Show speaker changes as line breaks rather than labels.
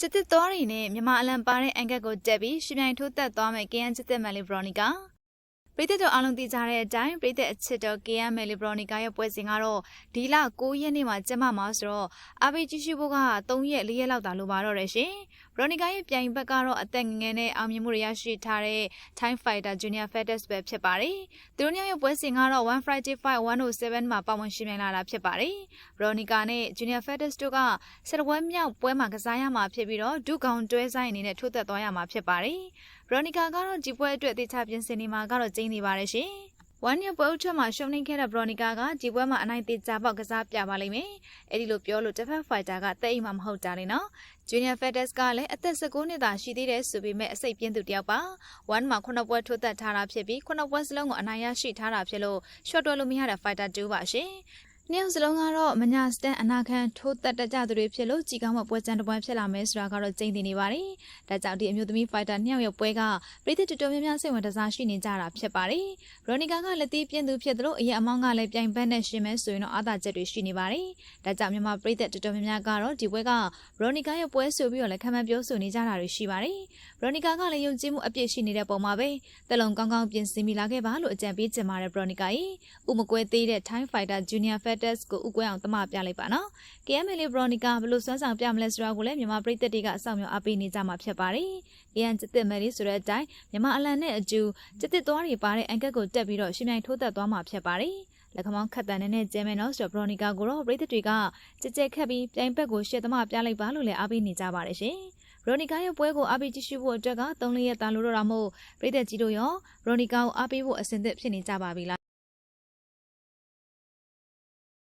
စစ်တစ်သွားတွေနဲ့မြန်မာအလံပါတဲ့အန်ကက်ကိုတက်ပြီးရှင်ပြိုင်ထိုးတက်သွားမယ် KN စစ်တစ်မန်လီဘရိုနီကာ ပရိသတ်တို့အားလုံးသိကြတဲ့အတိုင်းပရိသတ်အချစ်တော် KN မယ်လီဘရိုနီကာရဲ့ပွဲစဉ်ကတော့ဒီလ9ရက်နေ့မှာကျင်းပမှာဆိုတော့အားပေးကြည့်ရှုဖို့က3ရက်4ရက်လောက်သာလိုပါတော့တယ်ရှင်ဘရိုနီကာရဲ့ပြိုင်ဘက်ကတော့အသက်ငယ်ငယ်နဲ့အောင်မြင်မှုတွေရရှိထားတဲ့ Time Fighter Junior Fighters ပဲဖြစ်ပါတယ်သူတို့ညရဲ့ပွဲစဉ်ကတော့ One Friday Fight 107မှာပါဝင်ရှင်ပြိုင်လာတာဖြစ်ပါတယ်ဘရိုနီကာနဲ့ Junior Fighters တို့ကစတပွဲမြောက်ပွဲမှာကစားရမှာဖြစ်ပြီးတော့ဒုကောင်တွဲဆိုင်အနေနဲ့ထိုးသက်သွားရမှာဖြစ်ပါတယ်ဘရိုနီကာကတော့ဒီပွဲအတွက်တေချာပြင်ဆင်နေမှာကတော့ကျင်းနေပါတယ်ရှင်ဝမ်နီပွဲဥထက်မှာရှုံးနေခဲ့တဲ့ဘရိုနီကာကဒီပွဲမှာအနိုင်တေချာပေါက်ကစားပြပါလိမ့်မယ်။အဲဒီလိုပြောလို့တစ်ဖက်ဖိုက်တာကတဲ့အိမ်မှာမဟုတ်ကြလေနော်။ Junior Fedes ကလည်းအသက်19နှစ်သာရှိသေးတယ်ဆိုပေမဲ့အစိတ်ပြင်းသူတယောက်ပါ။1မှာ9ပွဲထိုးသက်ထားတာဖြစ်ပြီး9ပွဲစလုံးကိုအနိုင်ရရှိထားတာဖြစ်လို့ short တွဲလို့မရတဲ့ fighter 2ပါရှင်။ နှစ်ယောက်စလုံးကတော့မညာစတန်အနာခံထိုးသက်တကြသူတွေဖြစ်လို့ကြီးကောင်းမပွဲချန်တစ်ပွဲဖြစ်လာမယ်ဆိုတာကတော့ကျင်းတင်နေပါတယ်။ဒါကြောင့်ဒီအမျိုးသမီး fighter နှစ်ယောက်ရဲ့ပွဲကပြည်သူတော်တော်များများစိတ်ဝင်စားရှိနေကြတာဖြစ်ပါတယ်။ရိုနီကာကလက်သေးပြင်းသူဖြစ်သလိုအရင်အမောင်းကလည်းပြိုင်ဘက်နဲ့ရှင်မဲဆိုရင်တော့အားသာချက်တွေရှိနေပါတယ်။ဒါကြောင့်မြန်မာပြည်သက်တော်တော်များများကတော့ဒီပွဲကရိုနီကာရဲ့ပွဲဆိုပြီးတော့လည်းခံမှန်းပြောဆိုနေကြတာတွေရှိပါတယ်။ရိုနီကာကလည်းယုံကြည်မှုအပြည့်ရှိနေတဲ့ပုံမှာပဲတလုံးကောင်းကောင်းပြင်ဆင်မိလာခဲ့ပါလို့အကြံပေးချင်ပါတယ်ရိုနီကာကြီး။ဥမကွဲသေးတဲ့ Time Fighter Junior Fetters ကိုဥကွဲအောင်တမပြလိုက်ပါနော်။ KML ဘရိုနီကာဘယ်လိုစွမ်းဆောင်ပြမလဲဆိုတာကိုလည်းမြန်မာပြည်သက်တွေကအဆောင်မြောင်အားပေးနေကြမှာဖြစ်ပါတယ်။ KN စစ်သက်မယ်လေးဆိုတဲ့အတိုင်းမြန်မာအလံနဲ့အကျူစစ်သက်သွားတွေပါတဲ့အန်ကက်ကိုတက်ပြီးတော့ရှင်မြိုင်ထိုးသက်သွားမှာဖြစ်ပါတယ်။လက်ခမောင်းခတ်တန်နဲ့ကျဲမယ်နော်ဆိုတော့ဘရိုနီကာကိုတော့ပြည်သက်တွေကကြက်ကြက်ခတ်ပြီးပြိုင်ဘက်ကိုရှေ့သမားပြလိုက်ပါလို့လည်းအားပေးနေကြပါတယ်ရှင်။ရိုနီကာရဲ့ပွဲကိုအားပေးကြည့်ရှုဖို့အတွက်က3-4ရက်တာလို့တော့တာမို့ပြည်သက်ကြီးတို့ရောရိုနီကာကိုအားပေးဖို့အဆင်သင့်ဖြစ်နေကြပါပြီလား